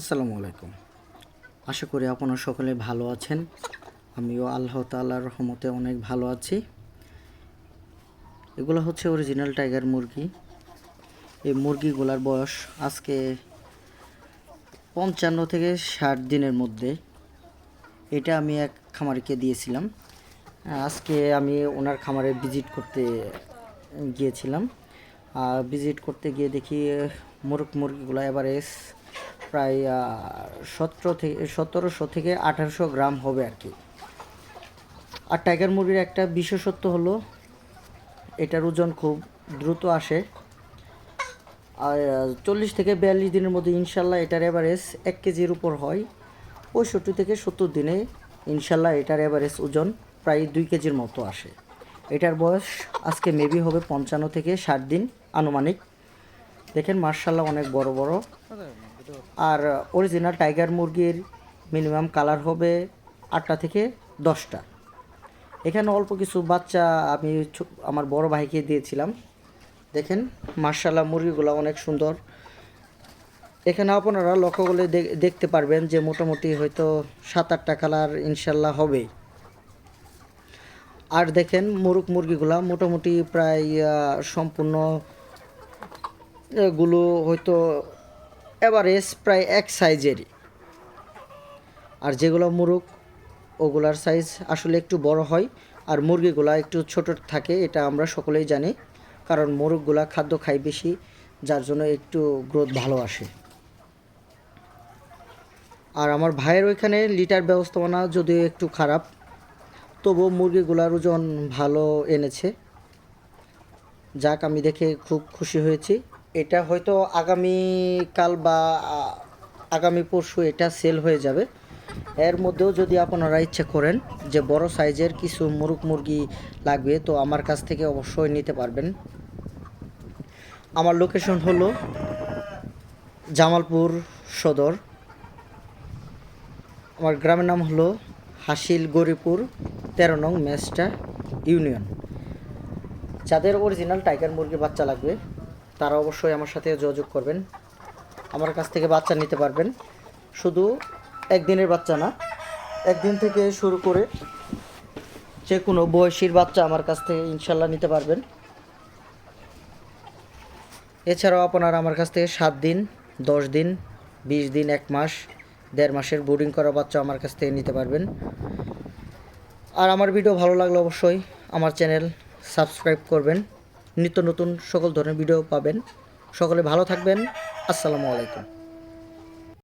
আসসালামু আলাইকুম। আশা করি আপনারা সকলে ভালো আছেন। আমিও আল্লাহ তাআলার রহমতে অনেক ভালো আছি। এগুলো হচ্ছে অরিজিনাল টাইগার মুরগি। এই মুরগিগুলার বয়স আজকে পঞ্চান্ন থেকে ষাট দিনের মধ্যে। এটা আমি এক খামারিকে দিয়েছিলাম। আজকে আমি ওনার খামারে ভিজিট করতে গিয়েছিলাম। আর ভিজিট করতে গিয়ে দেখি মুরগ মুরগিগুলো এভারেজ প্রায় সতেরো থেকে সতেরোশো থেকে আঠারোশো গ্রাম হবে আর কি। আর টাইগার মুরগির একটা বিশেষত্ব হলো, এটার ওজন খুব দ্রুত আসে। আর, চল্লিশ থেকে বিয়াল্লিশ দিনের মধ্যে ইনশাল্লাহ এটার এভারেজ এক কেজির উপর হয়। পঁয়ষট্টি থেকে সত্তর দিনে ইনশাল্লাহ এটার এভারেজ ওজন প্রায় দুই কেজির মতো আসে। এটার বয়স আজকে মেবি হবে পঞ্চান্ন থেকে ষাট দিন আনুমানিক। দেখেন মার্শাল্লাহ অনেক বড় বড়। আর অরিজিনাল টাইগার মুরগির মিনিমাম কালার হবে আটটা থেকে দশটা। এখানে অল্প কিছু বাচ্চা আমি আমার বড় ভাইকে দিয়েছিলাম। দেখেন মার্শাল্লাহ মুরগিগুলো অনেক সুন্দর। এখানে আপনারা লক্ষ্য করলে দেখতে পারবেন যে মোটামুটি হয়তো সাত আটটা কালার ইনশাল্লাহ হবে। আর দেখেন মুরগ মুরগিগুলা মোটামুটি প্রায় সম্পূর্ণগুলো হয়তো এভারেজ প্রায় এক সাইজেরই। আর যেগুলো মুরগ ওগুলার সাইজ আসলে একটু বড় হয়, আর মুরগিগুলা একটু ছোট থাকে, এটা আমরা সকলেই জানি, কারণ মুরগগুলা খাদ্য খায় বেশি, যার জন্য একটু গ্রোথ ভালো আসে। আর আমার ভাইয়ের ওইখানে লিটার ব্যবস্থাপনা যদিও একটু খারাপ, তবুও মুরগিগুলার ওজন ভালো এনেছে। যাক, আমি দেখে খুব খুশি হয়েছি। এটা হয়তো আগামী কাল বা আগামী পরশু এটা সেল হয়ে যাবে। এর মধ্যেও যদি আপনারা ইচ্ছে করেন যে বড় সাইজের কিছু মুরগ মুরগি লাগবে, তো আমার কাছ থেকে অবশ্যই নিতে পারবেন। আমার লোকেশন হলো জামালপুর সদর। আমার গ্রামের নাম হলো হাসিল গরিপুর তেরো নং মেস্টা ইউনিয়ন। যাদের অরিজিনাল টাইগার মুরগির বাচ্চা লাগবে তারা অবশ্যই আমার সাথে যোগাযোগ করবেন। আমার কাছ থেকে বাচ্চা নিতে পারবেন। শুধু একদিনের বাচ্চা না, একদিন থেকে শুরু করে যে কোনো বয়সীর বাচ্চা আমার কাছ থেকে ইনশাল্লাহ নিতে পারবেন। এছাড়াও আপনারা আমার কাছ থেকে সাত দিন, দশ দিন, বিশ দিন, এক মাস, দেড় মাসের বোর্ডিং করা বাচ্চা আমার কাছ থেকে নিতে পারবেন। আর আমার ভিডিও ভালো লাগলে অবশ্যই আমার চ্যানেল সাবস্ক্রাইব করবেন। নিত্য নতুন সকল ধরনের ভিডিও পাবেন। সকলে ভালো থাকবেন। আসসালামু আলাইকুম।